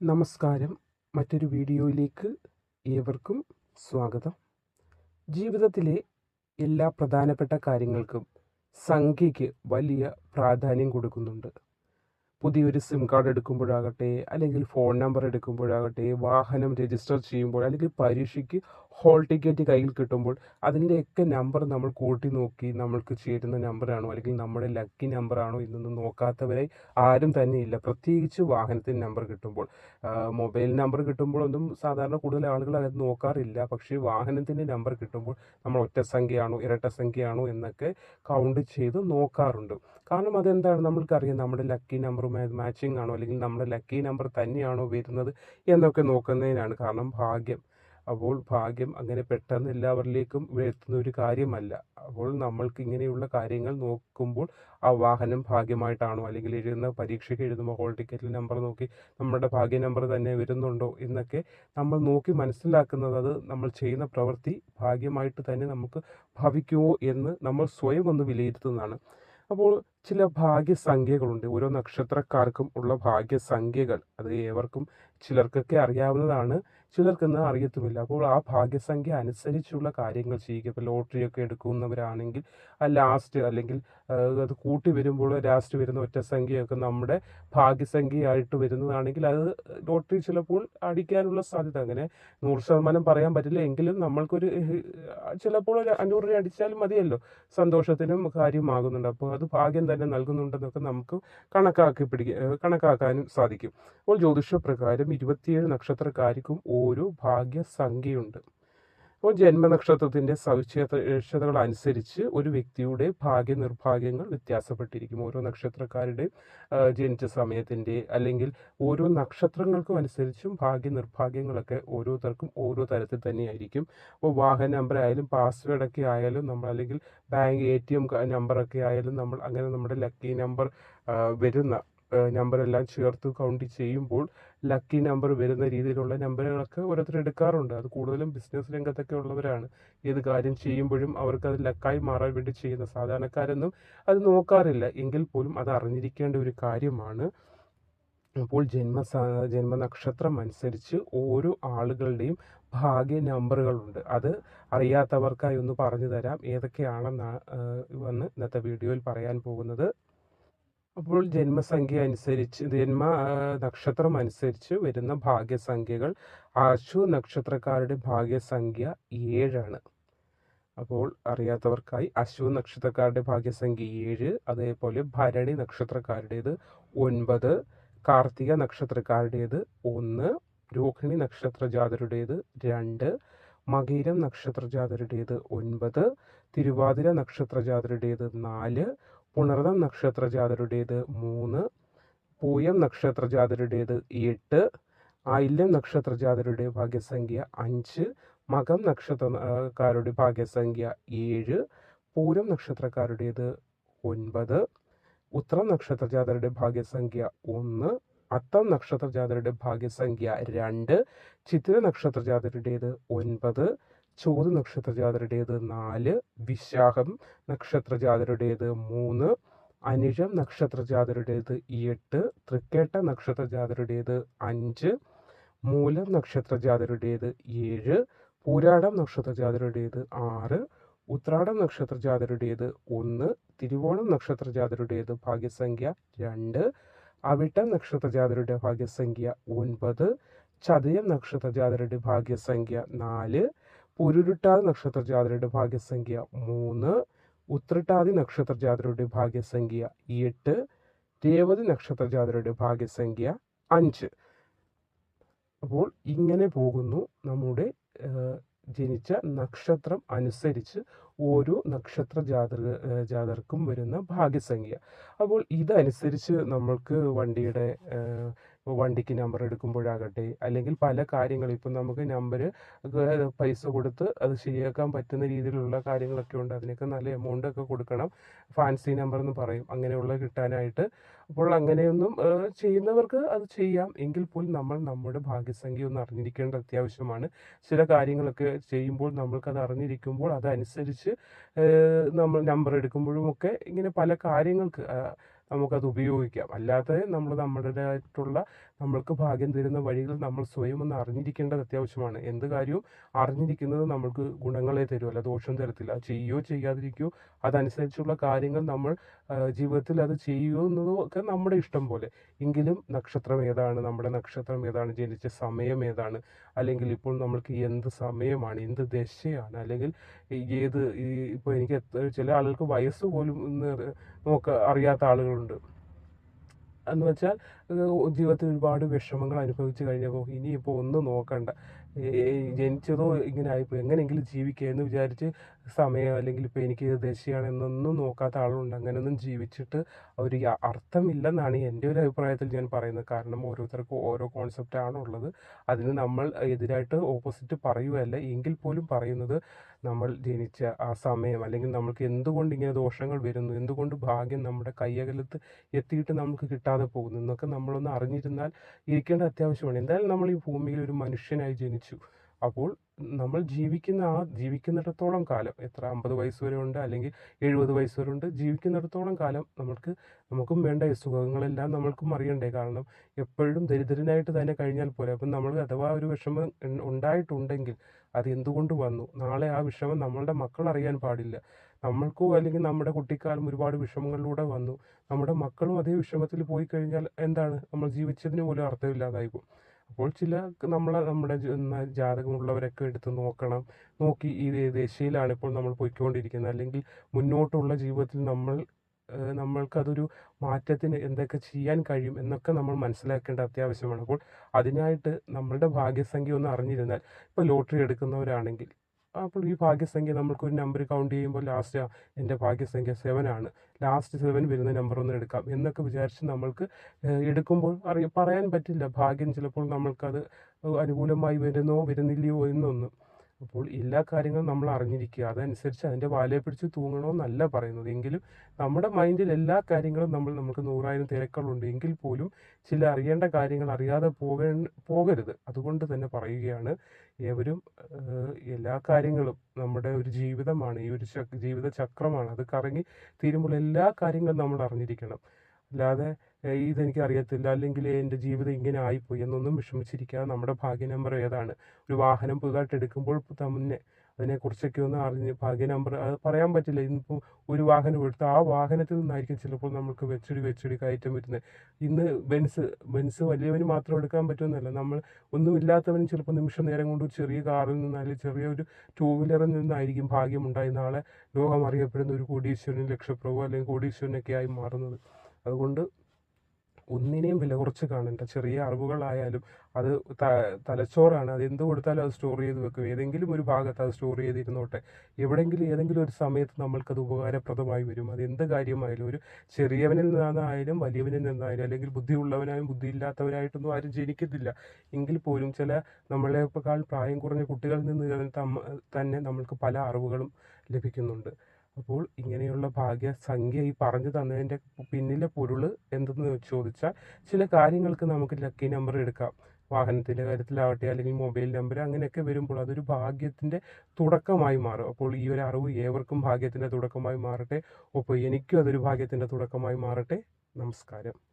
നമസ്കാരം. മറ്റൊരു വീഡിയോയിലേക്ക് ഏവർക്കും സ്വാഗതം. ജീവിതത്തിലെ എല്ലാ പ്രധാനപ്പെട്ട കാര്യങ്ങൾക്കും സംഖ്യയ്ക്ക് വലിയ പ്രാധാന്യം കൊടുക്കുന്നുണ്ട്. പുതിയൊരു സിം കാർഡ് എടുക്കുമ്പോഴാകട്ടെ അല്ലെങ്കിൽ ഫോൺ നമ്പർ എടുക്കുമ്പോഴാകട്ടെ വാഹനം രജിസ്റ്റർ ചെയ്യുമ്പോൾ അല്ലെങ്കിൽ പരീക്ഷയ്ക്ക് ഹോൾ ടിക്കറ്റ് കയ്യിൽ കിട്ടുമ്പോൾ അതിന്റെയൊക്കെ നമ്പർ നമ്മൾ കൂട്ടി നോക്കി നമ്മൾക്ക് ചേരുന്ന നമ്പറാണോ അല്ലെങ്കിൽ നമ്മുടെ ലക്കി നമ്പറാണോ എന്നൊന്നും നോക്കാത്തവരെ ആരും തന്നെയില്ല. പ്രത്യേകിച്ച് വാഹനത്തിന് നമ്പർ കിട്ടുമ്പോൾ. മൊബൈൽ നമ്പർ കിട്ടുമ്പോഴൊന്നും സാധാരണ കൂടുതൽ ആളുകൾ അത് നോക്കാറില്ല. പക്ഷേ വാഹനത്തിന്റെ നമ്പർ കിട്ടുമ്പോൾ നമ്മൾ ഒറ്റ സംഖ്യയാണോ ഇരട്ട സംഖ്യയാണോ എന്നൊക്കെ കൗണ്ട് ചെയ്ത് നോക്കാറുണ്ട്. കാരണം അതെന്താണ്? നമ്മൾക്കറിയാം നമ്മുടെ ലക്കി നമ്പറുമായി മാച്ചിങ് ആണോ? അല്ലെങ്കിൽ നമ്മുടെ ലക്കി നമ്പർ തന്നെയാണോ വരുന്നത് എന്നൊക്കെ നോക്കുന്നതിനാണ്. കാരണം ഭാഗ്യം അപ്പോൾ ഭാഗ്യം അങ്ങനെ പെട്ടെന്ന് എല്ലാവരിലേക്കും എത്തുന്ന ഒരു കാര്യമല്ല. അപ്പോൾ നമ്മൾക്ക് ഇങ്ങനെയുള്ള കാര്യങ്ങൾ നോക്കുമ്പോൾ ആ വാഹനം ഭാഗ്യമായിട്ടാണോ? അല്ലെങ്കിൽ എഴുതുന്ന പരീക്ഷയ്ക്ക് എഴുതുമ്പോൾ ഹോൾ ടിക്കറ്റിൽ നമ്പർ നോക്കി നമ്മുടെ ഭാഗ്യ നമ്പർ തന്നെ വരുന്നുണ്ടോ എന്നൊക്കെ നമ്മൾ നോക്കി മനസ്സിലാക്കുന്നത് അത് നമ്മൾ ചെയ്യുന്ന പ്രവൃത്തി ഭാഗ്യമായിട്ട് തന്നെ നമുക്ക് ഭവിക്കുമോ എന്ന് നമ്മൾ സ്വയം ഒന്ന് വിലയിരുത്തുന്നതാണ്. അപ്പോൾ ചില ഭാഗ്യസംഖ്യകളുണ്ട്. ഓരോ നക്ഷത്രക്കാർക്കും ഉള്ള ഭാഗ്യസംഖ്യകൾ അത് ഏവർക്കും ചിലർക്കൊക്കെ അറിയാവുന്നതാണ്. ചിലർക്കൊന്നും അറിയത്തുമില്ല. അപ്പോൾ ആ ഭാഗ്യസംഖ്യ അനുസരിച്ചുള്ള കാര്യങ്ങൾ ചെയ്യുക. ഇപ്പോൾ ലോട്ടറിയൊക്കെ എടുക്കുന്നവരാണെങ്കിൽ ആ ലാസ്റ്റ് അല്ലെങ്കിൽ അത് കൂട്ടി വരുമ്പോൾ ലാസ്റ്റ് വരുന്ന ഒറ്റ സംഖ്യയൊക്കെ നമ്മുടെ ഭാഗ്യസംഖ്യയായിട്ട് വരുന്നതാണെങ്കിൽ അത് ലോട്ടറി ചിലപ്പോൾ അടിക്കാനുള്ള സാധ്യത അങ്ങനെ നൂറ് ശതമാനം പറയാൻ പറ്റില്ല. എങ്കിലും നമ്മൾക്കൊരു ചിലപ്പോൾ ഒരു അഞ്ഞൂറ് രൂപ അടിച്ചാലും മതിയല്ലോ. സന്തോഷത്തിനും കാര്യമാകുന്നുണ്ട്. അപ്പോൾ അത് ഭാഗ്യം തന്നെ നൽകുന്നുണ്ടെന്നൊക്കെ നമുക്ക് കണക്കാക്കി പിടിക്കുക കണക്കാക്കാനും സാധിക്കും. അപ്പോൾ ജ്യോതിഷപ്രകാരം ഇരുപത്തിയേഴ് നക്ഷത്രക്കാർക്കും ഓരോ ഭാഗ്യസംഖ്യയുണ്ട്. അപ്പോൾ ജന്മനക്ഷത്രത്തിന്റെ സവിശേഷതകൾ അനുസരിച്ച് ഒരു വ്യക്തിയുടെ ഭാഗ്യ നിർഭാഗ്യങ്ങൾ വ്യത്യാസപ്പെട്ടിരിക്കും. ഓരോ നക്ഷത്രക്കാരുടെ ജനിച്ച സമയത്തിന്റെ അല്ലെങ്കിൽ ഓരോ നക്ഷത്രങ്ങൾക്കും അനുസരിച്ചും ഭാഗ്യ നിർഭാഗ്യങ്ങളൊക്കെ ഓരോരുത്തർക്കും ഓരോ തരത്തിൽ തന്നെയായിരിക്കും. അപ്പോൾ വാഹന നമ്പർ ആയാലും പാസ്വേഡൊക്കെ ആയാലും നമ്മൾ അല്ലെങ്കിൽ ബാങ്ക് എ ടി എം നമ്പറൊക്കെ ആയാലും നമ്മൾ അങ്ങനെ നമ്മുടെ ലക്കി നമ്പർ വരുന്ന നമ്പർ എല്ലാം ചേർത്ത് കൗണ്ട് ചെയ്യുമ്പോൾ ലക്കി നമ്പർ വരുന്ന രീതിയിലുള്ള നമ്പറുകളൊക്കെ ഓരോരുത്തർ എടുക്കാറുണ്ട്. അത് കൂടുതലും ബിസിനസ് രംഗത്തൊക്കെ ഉള്ളവരാണ്. ഏത് കാര്യം ചെയ്യുമ്പോഴും അവർക്ക് അത് ലക്കായി മാറാൻ വേണ്ടി ചെയ്യുന്ന സാധാരണക്കാരൊന്നും അത് നോക്കാറില്ല. എങ്കിൽ പോലും അത് അറിഞ്ഞിരിക്കേണ്ട ഒരു കാര്യമാണ്. അപ്പോൾ ജന്മ ജന്മനക്ഷത്രം അനുസരിച്ച് ഓരോ ആളുകളുടെയും ഭാഗ്യ നമ്പറുകളുണ്ട്. അത് അറിയാത്തവർക്കായി ഒന്ന് പറഞ്ഞു തരാം. ഏതൊക്കെയാണെന്നാണ് വന്ന് ഇന്നത്തെ വീഡിയോയിൽ പറയാൻ പോകുന്നത്. അപ്പോൾ ജന്മസംഖ്യ അനുസരിച്ച് ജന്മ നക്ഷത്രം അനുസരിച്ച് വരുന്ന ഭാഗ്യസംഖ്യകൾ ആശു നക്ഷത്രക്കാരുടെ ഭാഗ്യസംഖ്യ ഏഴാണ്. അപ്പോൾ അറിയാത്തവർക്കായി അശു നക്ഷത്രക്കാരുടെ ഭാഗ്യസംഖ്യ ഏഴ് അതേപോലെ ഭരണി നക്ഷത്രക്കാരുടേത് ഒൻപത് കാർത്തിക നക്ഷത്രക്കാരുടേത് ഒന്ന് രോഹിണി നക്ഷത്ര ജാതരുടേത് രണ്ട് മകീരം നക്ഷത്ര ജാതരുടേത് ഒൻപത് തിരുവാതിര നക്ഷത്ര ജാതരുടേത് നാല് പുണർദം നക്ഷത്ര ജാതരുടേത് മൂന്ന് പൂയം നക്ഷത്ര ജാതരുടേത് എട്ട് ആയില്യം നക്ഷത്രജാതരുടെ ഭാഗ്യസംഖ്യ അഞ്ച് മകം നക്ഷത്രക്കാരുടെ ഭാഗ്യസംഖ്യ ഏഴ് പൂരം നക്ഷത്രക്കാരുടേത് ഒൻപത് ഉത്രം നക്ഷത്രജാതരുടെ ഭാഗ്യസംഖ്യ ഒന്ന് അത്തം നക്ഷത്രജാതരുടെ ഭാഗ്യസംഖ്യ രണ്ട് ചിത്തിര നക്ഷത്ര ജാതരുടേത് ഒൻപത് ചോത് നക്ഷത്ര ജാതരുടേത് നാല് വിശാഖം നക്ഷത്ര ജാതരുടേത് മൂന്ന് അനിഴം നക്ഷത്ര ജാതരുടേത് എട്ട് തൃക്കേട്ട നക്ഷത്ര ജാതരുടേത് അഞ്ച് മൂലം നക്ഷത്ര ജാതരുടേത് ഏഴ് പൂരാടം നക്ഷത്ര ജാതരുടേത് ആറ് ഉത്രാടം നക്ഷത്ര ജാതരുടേത് ഒന്ന് തിരുവോണം നക്ഷത്ര ജാതരുടേത് ഭാഗ്യസംഖ്യ രണ്ട് അവിട്ടം നക്ഷത്ര ജാതരുടെ ഭാഗ്യസംഖ്യ ഒൻപത് ചതയം നക്ഷത്ര ജാതരുടെ ഭാഗ്യസംഖ്യ നാല് പുരുരുട്ടാതി നക്ഷത്ര ജാതരുടെ ഭാഗ്യസംഖ്യ മൂന്ന് ഉത്രട്ടാതി നക്ഷത്ര ജാതരുടെ ഭാഗ്യസംഖ്യ എട്ട് രേവതി നക്ഷത്ര ജാതരുടെ ഭാഗ്യസംഖ്യ അഞ്ച്. അപ്പോൾ ഇങ്ങനെ പോകുന്നു നമ്മുടെ ജനിച്ച നക്ഷത്രം അനുസരിച്ച് ഓരോ നക്ഷത്ര ജാതക ജാതർക്കും വരുന്ന ഭാഗ്യസംഖ്യ. അപ്പോൾ ഇതനുസരിച്ച് നമ്മൾക്ക് വണ്ടിയുടെ ആ, വണ്ടിക്ക് നമ്പർ എടുക്കുമ്പോഴാകട്ടെ അല്ലെങ്കിൽ പല കാര്യങ്ങൾ ഇപ്പം നമുക്ക് നമ്പർ പൈസ കൊടുത്ത് അത് ശരിയാക്കാൻ പറ്റുന്ന രീതിയിലുള്ള കാര്യങ്ങളൊക്കെ ഉണ്ട്. അതിനൊക്കെ നല്ല എമൗണ്ട് ഒക്കെ കൊടുക്കണം. ഫാൻസി നമ്പർ എന്ന് പറയും. അങ്ങനെയുള്ള കിട്ടാനായിട്ട്. അപ്പോൾ അങ്ങനെയൊന്നും ചെയ്യുന്നവർക്ക് അത് ചെയ്യാം. എങ്കിൽ പോലും നമ്മൾ നമ്മുടെ ഭാഗ്യസംഖ്യ ഒന്ന് അറിഞ്ഞിരിക്കേണ്ടത് അത്യാവശ്യമാണ്. ചില കാര്യങ്ങളൊക്കെ ചെയ്യുമ്പോൾ നമ്മൾക്കത് അറിഞ്ഞിരിക്കുമ്പോൾ അതനുസരിച്ച് നമ്മൾ നമ്പർ എടുക്കുമ്പോഴും ഒക്കെ ഇങ്ങനെ പല കാര്യങ്ങൾക്ക് നമുക്കത് ഉപയോഗിക്കാം. അല്ലാതെ നമ്മൾ നമ്മുടേതായിട്ടുള്ള നമ്മൾക്ക് ഭാഗ്യം തരുന്ന വഴികൾ നമ്മൾ സ്വയം ഒന്ന് അറിഞ്ഞിരിക്കേണ്ടത് അത്യാവശ്യമാണ്. എന്ത് കാര്യവും അറിഞ്ഞിരിക്കുന്നത് നമ്മൾക്ക് ഗുണങ്ങളെ അല്ല ദോഷം തരത്തില്ല. ചെയ്യുകയോ ചെയ്യാതിരിക്കുകയോ അതനുസരിച്ചുള്ള കാര്യങ്ങൾ നമ്മൾ ജീവിതത്തിൽ അത് ചെയ്യുന്നതോ ഒക്കെ നമ്മുടെ ഇഷ്ടം പോലെ. എങ്കിലും നക്ഷത്രം ഏതാണ്? നമ്മുടെ നക്ഷത്രം ഏതാണ്? ജനിച്ച സമയം ഏതാണ്? അല്ലെങ്കിൽ ഇപ്പോൾ നമ്മൾക്ക് എന്ത് സമയമാണ്? എന്ത് ദശയാണ്? അല്ലെങ്കിൽ ഏത് ഇപ്പോൾ എനിക്ക് എത്ര ചില ആളുകൾക്ക് വയസ്സ് പോലും ഇന്ന് നോക്ക അറിയാത്ത ആളുകളുണ്ട്. എന്ന് വെച്ചാൽ ജീവിതത്തിൽ ഒരുപാട് വിഷമങ്ങൾ അനുഭവിച്ചു കഴിഞ്ഞപ്പോൾ ഇനിയിപ്പോൾ ഒന്നും നോക്കണ്ട. ജനിച്ചതോ ഇങ്ങനെ ആയിപ്പോയി എങ്ങനെയെങ്കിലും ജീവിക്കുക എന്ന് വിചാരിച്ച് സമയം അല്ലെങ്കിൽ ഇപ്പോൾ എനിക്ക് ഇത് ദശയാണ് എന്നൊന്നും നോക്കാത്ത ആളുണ്ട്. അങ്ങനെയൊന്നും ജീവിച്ചിട്ട് ഒരു അർത്ഥമില്ലെന്നാണ് എന്റെ ഒരു അഭിപ്രായത്തിൽ ഞാൻ പറയുന്നത്. കാരണം ഓരോരുത്തർക്കും ഓരോ കോൺസെപ്റ്റാണ് ഉള്ളത് അതിന് നമ്മൾ എതിരായിട്ട് ഓപ്പോസിറ്റ് പറയുകയല്ല. എങ്കിൽ പോലും പറയുന്നത് നമ്മൾ ജനിച്ച ആ സമയം അല്ലെങ്കിൽ നമുക്ക് എന്തുകൊണ്ട് ഇങ്ങനെ ദോഷങ്ങൾ വരുന്നു? എന്തുകൊണ്ട് ഭാഗ്യം നമ്മുടെ കയ്യകലത്ത് എത്തിയിട്ട് നമുക്ക് കിട്ടാതെ പോകുന്നു? എന്നൊക്കെ നമ്മളൊന്ന് അറിഞ്ഞിരുന്നാൽ ഇരിക്കേണ്ട അത്യാവശ്യമാണ്. എന്തായാലും നമ്മൾ ഈ ഭൂമിയിൽ ഒരു മനുഷ്യനായി ജനിച്ചു അപ്പോൾ നമ്മൾ ജീവിക്കുന്ന ആ ജീവിക്കുന്നിടത്തോളം കാലം എത്ര അമ്പത് വയസ്സ് വരെ ഉണ്ട് അല്ലെങ്കിൽ എഴുപത് വയസ്സ് വരെ ഉണ്ട് ജീവിക്കുന്നിടത്തോളം കാലം നമുക്ക് നമുക്കും വേണ്ട സുഖങ്ങളെല്ലാം നമ്മൾക്കും അറിയണ്ടേ. കാരണം എപ്പോഴും ദരിദ്രനായിട്ട് തന്നെ കഴിഞ്ഞാൽ പോലെ അപ്പം നമ്മൾ അഥവാ ഒരു വിഷമം ഉണ്ടായിട്ടുണ്ടെങ്കിൽ അത് എന്തുകൊണ്ട് വന്നു? നാളെ ആ വിഷമം നമ്മളുടെ മക്കൾ അറിയാൻ പാടില്ല. നമ്മൾക്കോ അല്ലെങ്കിൽ നമ്മുടെ കുട്ടിക്കാലം ഒരുപാട് വിഷമങ്ങളിലൂടെ വന്നു. നമ്മുടെ മക്കളും അതേ വിഷമത്തിൽ പോയി കഴിഞ്ഞാൽ എന്താണ്? നമ്മൾ ജീവിച്ചതിന് പോലും അർത്ഥമില്ലാതായി പോകും. അപ്പോൾ ചില നമ്മളെ നമ്മുടെ ജാതകമുള്ളവരൊക്കെ എടുത്ത് നോക്കണം. നോക്കി ഈ ദിശയിലാണ് ഇപ്പോൾ നമ്മൾ പോയിക്കൊണ്ടിരിക്കുന്നത്. അല്ലെങ്കിൽ മുന്നോട്ടുള്ള ജീവിതത്തിൽ നമ്മൾ നമ്മൾക്കതൊരു മാറ്റത്തിന് എന്തൊക്കെ ചെയ്യാൻ കഴിയും എന്നൊക്കെ നമ്മൾ മനസ്സിലാക്കേണ്ട അത്യാവശ്യമാണ്. അപ്പോൾ അതിനായിട്ട് നമ്മളുടെ ഭാഗ്യസംഖ്യ ഒന്ന് അറിഞ്ഞിരുന്നാൽ ഇപ്പോൾ ലോട്ടറി എടുക്കുന്നവരാണെങ്കിൽ അപ്പോൾ ഈ ഭാഗ്യസംഖ്യ നമ്മൾക്ക് ഒരു നമ്പർ കൗണ്ട് ചെയ്യുമ്പോൾ ലാസ്റ്റ് എന്റെ ഭാഗ്യസംഖ്യ സെവൻ ആണ്. ലാസ്റ്റ് സെവൻ വരുന്ന നമ്പർ ഒന്ന് എടുക്കാം. എന്നൊക്കെ വിചാരിച്ച് നമ്മൾക്ക് എടുക്കുമ്പോൾ അറിയ പറയാൻ പറ്റില്ല. ഭാഗ്യം ചിലപ്പോൾ നമ്മൾക്കത് അനുകൂലമായി വരുന്നോ വരുന്നില്ലയോ എന്നൊന്നും. അപ്പോൾ എല്ലാ കാര്യങ്ങളും നമ്മൾ അറിഞ്ഞിരിക്കുക. അതനുസരിച്ച് അതിന്റെ വാലയെ പിടിച്ച് തൂങ്ങണമെന്നല്ല പറയുന്നത്. എങ്കിലും നമ്മുടെ മൈൻഡിൽ എല്ലാ കാര്യങ്ങളും നമ്മൾ നമുക്ക് നൂറായിരം തിരക്കുകളുണ്ട്. എങ്കിൽ പോലും ചില അറിയേണ്ട കാര്യങ്ങൾ അറിയാതെ പോകേ പോകരുത്. അതുകൊണ്ട് തന്നെ പറയുകയാണ് ഏവരും എല്ലാ കാര്യങ്ങളും നമ്മുടെ ഒരു ജീവിതമാണ് ഈ ഒരു ജീവിത ചക്രമാണ്. അത് കറങ്ങി തീരുമ്പോൾ എല്ലാ കാര്യങ്ങളും നമ്മൾ അറിഞ്ഞിരിക്കണം. അല്ലാതെ ഇതെനിക്ക് അറിയത്തില്ല അല്ലെങ്കിൽ എന്റെ ജീവിതം ഇങ്ങനെ ആയിപ്പോയി എന്നൊന്നും വിഷമിച്ചിരിക്കാതെ നമ്മുടെ ഭാഗ്യ നമ്പർ ഏതാണ്? ഒരു വാഹനം പുതുതായിട്ട് എടുക്കുമ്പോൾ ത- മുന്നേ അതിനെക്കുറിച്ചൊക്കെ ഒന്ന് അറിഞ്ഞ് ഭാഗ്യ നമ്പർ അത് പറയാൻ പറ്റില്ല. ഇന്നിപ്പോൾ ഒരു വാഹനം എടുത്ത് ആ വാഹനത്തിൽ നിന്നായിരിക്കും ചിലപ്പോൾ നമുക്ക് വെച്ചടി വെച്ചടി കയറ്റം വരുന്നത്. ഇന്ന് ബെൻസ് ബെൻസ് വലിയവന് മാത്രം എടുക്കാൻ പറ്റുമെന്നല്ല. നമ്മൾ ഒന്നുമില്ലാത്തവന് ചിലപ്പോൾ നിമിഷ നേരം കൊണ്ട് ചെറിയ കാറിൽ നിന്ന് ചെറിയ ഒരു ടൂ വീലറിൽ നിന്നായിരിക്കും ഭാഗ്യമുണ്ടായി നാളെ ലോകം അറിയപ്പെടുന്ന ഒരു കോടീശ്വരൻ ലക്ഷപ്രഭു അല്ലെങ്കിൽ കോടീശ്വരനൊക്കെ ആയി മാറുന്നത്. അതുകൊണ്ട് ഒന്നിനെയും വില കുറച്ച് കാണണ്ട ചെറിയ അറിവുകളായാലും അത് തലച്ചോറാണ്. അത് എന്ത് കൊടുത്താലും അത് സ്റ്റോർ ചെയ്ത് വെക്കും. ഏതെങ്കിലും ഒരു ഭാഗത്ത് അത് സ്റ്റോർ ചെയ്തിരുന്നോട്ടെ എവിടെയെങ്കിലും ഏതെങ്കിലും ഒരു സമയത്ത് നമ്മൾക്കത് ഉപകാരപ്രദമായി വരും. അത് എന്ത് കാര്യമായാലും ഒരു ചെറിയവനിൽ നിന്നായാലും വലിയവനിൽ നിന്നായാലും അല്ലെങ്കിൽ ബുദ്ധിയുള്ളവനായും ബുദ്ധിയില്ലാത്തവരായിട്ടൊന്നും ആരും ജനിക്കത്തില്ല. എങ്കിൽ പോലും ചില നമ്മളെക്കാൾ പ്രായം കുറഞ്ഞ കുട്ടികളിൽ നിന്ന് തന്നെ നമ്മൾക്ക് പല അറിവുകളും ലഭിക്കുന്നുണ്ട്. അപ്പോൾ ഇങ്ങനെയുള്ള ഭാഗ്യ സംഖ്യ ഈ പറഞ്ഞു തന്നതിന്റെ പിന്നിലെ പൊരുൾ എന്തെന്ന് ചോദിച്ചാൽ ചില കാര്യങ്ങൾക്ക് നമുക്ക് ലക്കി നമ്പർ എടുക്കാം. വാഹനത്തിന്റെ കാര്യത്തിലാവട്ടെ അല്ലെങ്കിൽ മൊബൈൽ നമ്പർ അങ്ങനെയൊക്കെ വരുമ്പോൾ അതൊരു ഭാഗ്യത്തിന്റെ തുടക്കമായി മാറും. അപ്പോൾ ഈ ഒരു അറിവ് ഏവർക്കും ഭാഗ്യത്തിന്റെ തുടക്കമായി മാറട്ടെ. ഒപ്പം എനിക്കും അതൊരു ഭാഗ്യത്തിന്റെ തുടക്കമായി മാറട്ടെ. നമസ്കാരം.